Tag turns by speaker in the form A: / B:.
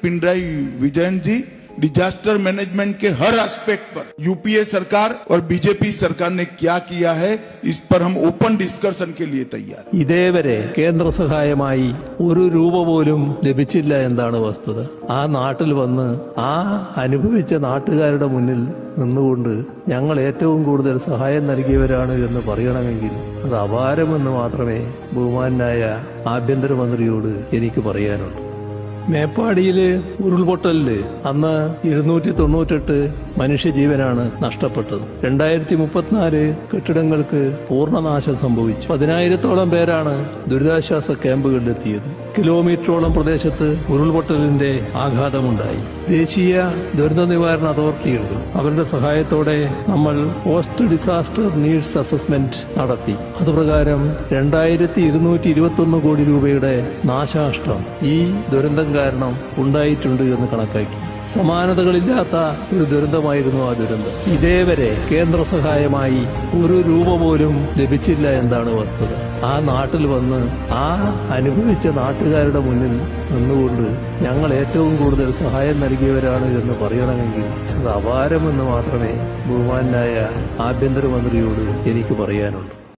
A: Pinarayi Vijayan ji disaster management के हर aspect पर यूपीए सरकार और बीजेपी सरकार ने क्या किया है इस पर हम ओपन डिस्कशन के लिए तैयार हैं।
B: ഇതേവരെ കേന്ദ്ര സഹായമായി ഒരു രൂപ പോലും ലഭിച്ചില്ല എന്നാണ് വസ്തുത ആ നാട്ടിൽ വന്ന് ആ അനുഭവിച്ച നാട്ടുകാരുടെ മുന്നിൽ നിന്നുകൊണ്ട് ഞങ്ങൾ ഏറ്റവും കൂടുതൽ സഹായം നൽകിയവരാണ് എന്ന് പറയണമെങ്കിൽ അത് അപാരമെന്ന് മാത്രമേ ബഹുമാനായ ആഭ്യന്തരമന്ത്രിയോട് എനിക്ക് പറയാനുള്ളൂ മേപ്പാടിയിൽ ഉരുൾപൊട്ടലിൽ അന്ന് ഇരുന്നൂറ്റി തൊണ്ണൂറ്റെട്ട് മനുഷ്യജീവനാണ് നഷ്ടപ്പെട്ടത്. രണ്ടായിരത്തി മുപ്പത്തിനാല് കെട്ടിടങ്ങൾക്ക് പൂർണനാശം സംഭവിച്ചു. പതിനായിരത്തോളം പേരാണ് ദുരിതാശ്വാസ ക്യാമ്പുകളിലെത്തിയത്. കിലോമീറ്ററോളം പ്രദേശത്ത് ഉരുൾപൊട്ടലിന്റെ ആഘാതമുണ്ടായി. ദേശീയ ദുരന്ത നിവാരണ അതോറിറ്റിയുണ്ട് അവരുടെ സഹായത്തോടെ നമ്മൾ പോസ്റ്റ് ഡിസാസ്റ്റർ നീഡ്സ് അസസ്മെന്റ് നടത്തി. അതുപ്രകാരം രണ്ടായിരത്തി ഇരുന്നൂറ്റി ഇരുപത്തി ഒന്ന് കോടി രൂപയുടെ നാശനഷ്ടം ഈ ദുരന്തം കാരണം ഉണ്ടായിട്ടുണ്ട് എന്ന് കണക്കാക്കി. സമാനതകളില്ലാത്ത ഒരു ദുരന്തമായിരുന്നു ആ ദുരന്തം. ഇതേവരെ കേന്ദ്ര സഹായമായി ഒരു രൂപ പോലും ലഭിച്ചില്ല എന്നാണ് വസ്തുത. ആ നാട്ടിൽ വന്ന് ആ അനുഭവിച്ച നാട്ടുകാരുടെ മുന്നിൽ നിന്നുകൊണ്ട് ഞങ്ങൾ ഏറ്റവും കൂടുതൽ സഹായം നൽകിയവരാണ് എന്ന് പറയണമെങ്കിൽ അത് അപാരമെന്ന് മാത്രമേ ബഹുമാനായ ആഭ്യന്തരമന്ത്രിയോട് എനിക്ക് പറയാനുള്ളൂ.